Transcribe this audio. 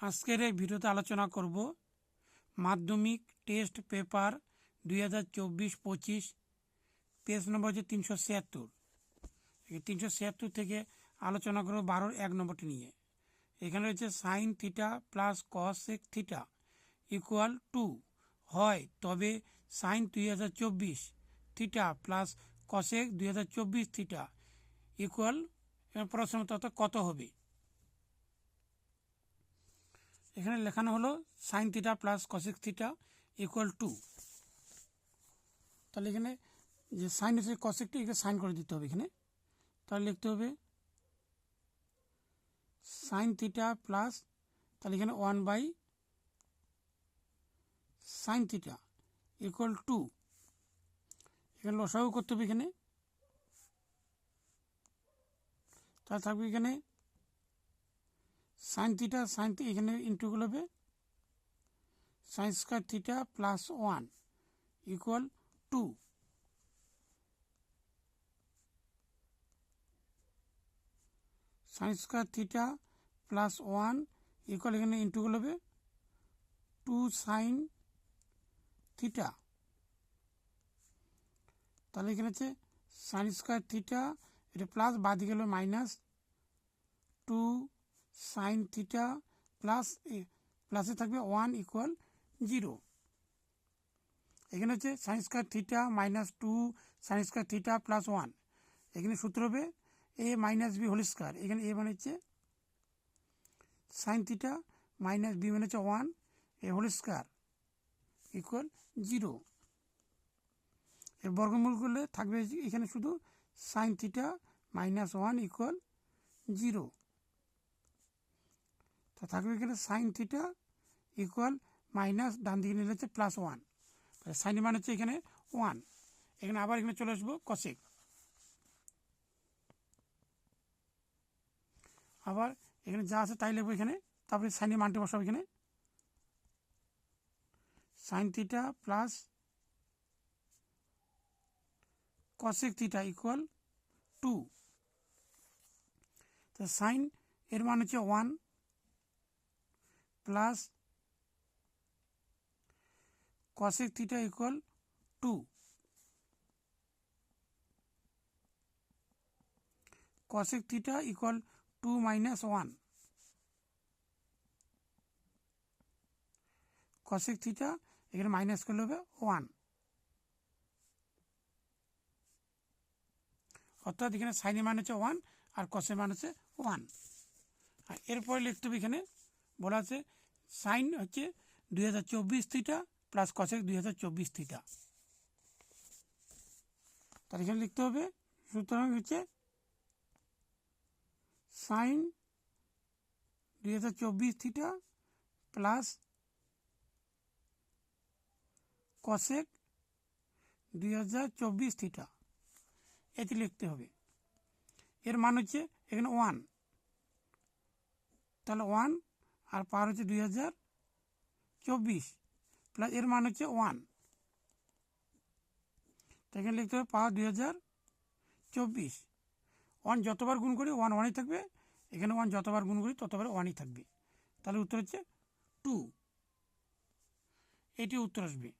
আজকের এই ভিডিওতে আলোচনা করব মাধ্যমিক টেস্ট পেপার দুই হাজার চব্বিশ পঁচিশ, পেজ নম্বর হচ্ছে তিনশো ছিয়াত্তর। তিনশো ছিয়াত্তর থেকে আলোচনা করব বারোর এক নম্বরটি নিয়ে। এখানে রয়েছে sine theta plus cos theta equal to হয় তবে সাইন দুই হাজার চব্বিশ থিটা প্লাস কসেক দুই হাজার চব্বিশ থিটা ইকুয়াল প্রশ্ন তত কত হবে? এখানে লেখানো হলো sine theta plus cosec theta equal to তাহলে এখানে যে সাইন হচ্ছে কসেকটি এখানে সাইন করে দিতে হবে এখানে। তাহলে লিখতে হবে সাইন থিটা প্লাস তাহলে এখানে one by sine theta equal to এখানে লসাগু করতে হবে এখানে। তাহলে থাকবে এখানে সাইন থিটা সাইন এখানে ইন্টুগুলো হবে। Sine square theta plus one equal to sine square theta plus one equal এখানে ইন্টুগুলো হবে। টু সাইন থিটা তাহলে এখানে হচ্ছে সাইন স্কোয়ার থিটা এটা প্লাস বাদ গেল minus two sine theta plus প্লাসে থাকবে ওয়ান ইকুয়াল জিরো এখানে হচ্ছে sine square theta minus two sine square theta plus one এখানে সূত্র হবে a minus b whole square এখানে এ মানে হচ্ছে সাইন থিটা মাইনাস বি মানে হচ্ছে one a whole square equal zero এর বর্গমূল করলে থাকবে এখানে শুধু sine theta minus one equal zero তা থাকবে এখানে সাইন থিটা ইকুয়াল মাইনাস ডান দিকে নিলে হচ্ছে প্লাস ওয়ান তাহলে সাইন মান হচ্ছে এখানে ওয়ান এখানে আবার এখানে চলে আসব কসেক আবার এখানে যা আছে তাই লিখব এখানে। তারপরে সাইনের মানটি বসাবো এখানে। Sine theta plus cosec theta equal to তো সাইন এর মান হচ্ছে one plus cosec theta equal to cosec theta equal to minus one cosec theta এখানে মাইনাস করলে হবে ওয়ান অর্থাৎ এখানে সাইনের মান হচ্ছে ওয়ান আর কসের মান হচ্ছে ওয়ান এরপরে লিখতে হবে এখানে বলা আছে সাইন হচ্ছে দুই হাজার চব্বিশ থিটা প্লাস কসেক দুই হাজার চব্বিশ থিটা তার এখানে লিখতে হবে, সুতরাং হচ্ছে সাইন দুই হাজার চব্বিশ থিটা প্লাস কসেক দুই হাজার চব্বিশ থিটা এটি লিখতে হবে। এর মান হচ্ছে এখানে ওয়ান তাহলে ওয়ান আর পার হচ্ছে দুই হাজার চব্বিশ প্লাস এর মান হচ্ছে ওয়ান এখানে লিখতে হবে পাওয়ার দুই হাজার চব্বিশ। ওয়ান যতবার গুণ করি ওয়ান ওয়ানই থাকবে। এখানে ওয়ান যতবার গুণ করি, ততবার ওয়ানই থাকবে। তাহলে উত্তর হচ্ছে টু এটি উত্তর আসবে।